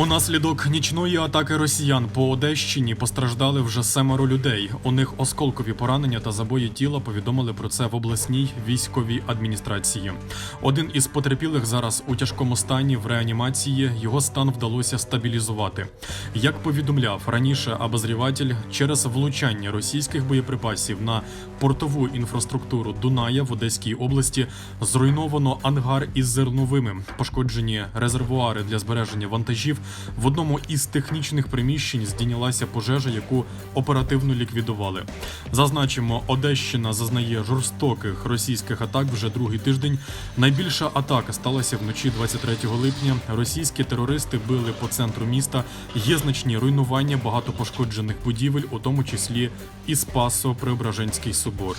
Унаслідок нічної атаки росіян по Одещині постраждали вже семеро людей. У них осколкові поранення та забої тіла повідомили про це в обласній військовій адміністрації. Один із потерпілих зараз у тяжкому стані в реанімації. Його стан вдалося стабілізувати. Як повідомляв раніше обозріватель, через влучання російських боєприпасів на портову інфраструктуру Дуная в Одеській області зруйновано ангар із зерновими, пошкоджені резервуари для збереження вантажів. В одному із технічних приміщень здійнялася пожежа, яку оперативно ліквідували. Зазначимо, Одещина зазнає жорстоких російських атак вже другий тиждень. Найбільша атака сталася вночі 23 липня. Російські терористи били по центру міста. Є значні руйнування багато пошкоджених будівель, у тому числі і Спасо Преображенський собор.